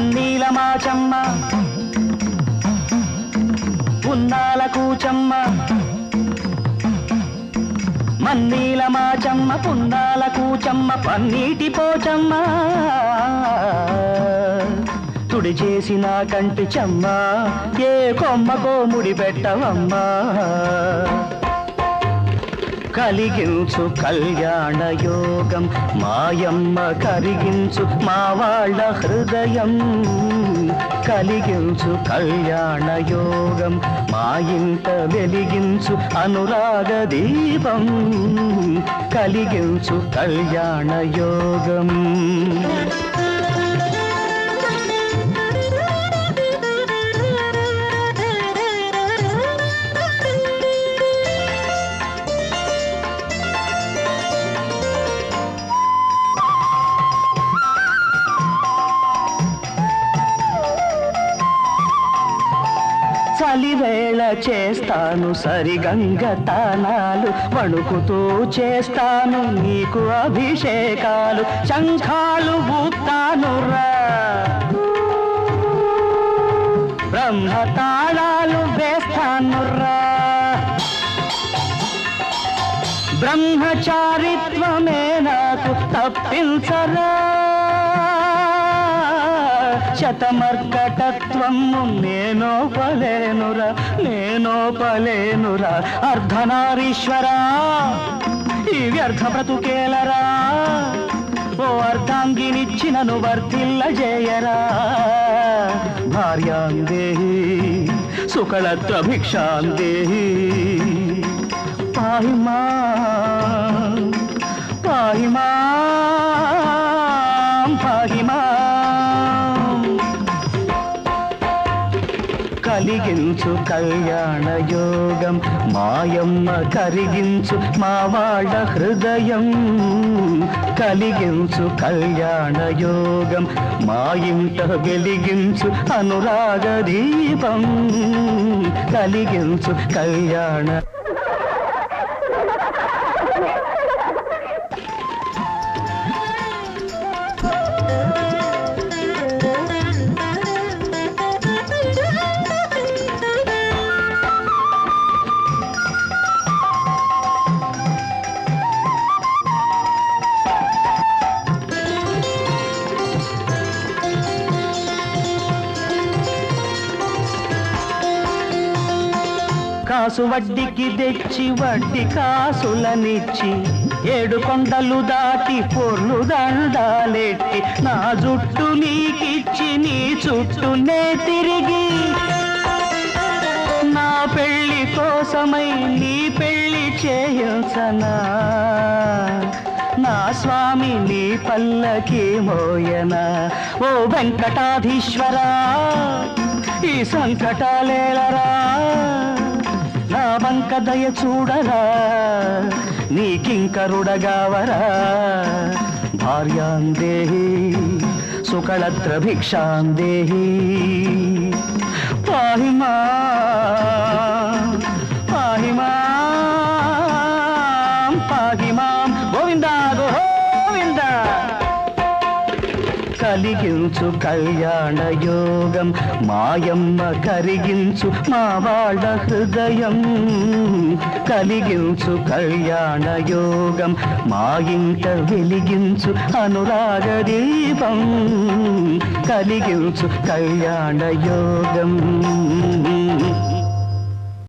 మాచమ్మ ఉన్నాల కూచమ్మ మన్నీల మాచమ్మ పున్నాల కూచమ్మ పన్నీటి పోచమ్మ. తుడి చేసిన కంటి చెమ్మ ఏ కొమ్మకో ముడి పెట్టవమ్మా. కలిగించు కళ్యాణ యోగం మాయమ్మ కరిగించు మా వాళ్ళ హృదయం. కలిగించు కళ్యాణ యోగం మా ఇంట వెలిగించు అనురాగ దీపం. కలిగించు కళ్యాణ యోగం. కలివేళ చేస్తాను. సరిగంగ తానాలు వణుకుతూ చేస్తాను. నీకు అభిషేకాలు శంఖాలు ఊపుతాను బ్రహ్మ తాళాలు వేస్తాను బ్రహ్మచారిత్వమే నాకు తప్పించరా. శతమర్కటత్వము నేనో పలేనురా నేనో పలేనురా. అర్ధనారీశ్వరా ఈ వ్యర్థ బ్రతుకేలరా. ఓ అర్ధాంగినిచ్చినను వర్తిల్ల జయరా. భార్యాందేహి సుకళత్వ భిక్షాందేహి. పాహి మా. కలిగించు కళ్యాణ యోగం మాయమ్మ కరిగించు మా వాళ్ళ హృదయం. కలిగించు కళ్యాణ యోగం మా ఇంట వెలిగించు అనురాగ దీపం. కలిగించు కళ్యాణ కాసు వడ్డీకి తెచ్చి వడ్డీ కాసులనిచ్చి ఏడు కొండలు దాటి పొర్లు దండాలెట్టి నా జుట్టు నీకిచ్చి నీ చుట్టూనే తిరిగి. నా పెళ్ళి కోసమై నీ పెళ్ళి చేయించనా? నా స్వామి నీ పల్లకి మోయనా? ఓ వెంకటాధీశ్వరా ఈ సంకటాలేలరా? ఇంక దయ చూడరా నీకింకరుడగావరా భార్యాందేహి సుకళత్ర భిక్షాందేహి. దేహి పాహిమా కలిగించు కళ్యాణ యోగం మాయమ్మ కరిగించు మా వాళ్ళ హృదయం. కలిగించు కళ్యాణ యోగం మా ఇంట వెలిగించు అనురాగ దీపం. కలిగించు కళ్యాణ యోగం.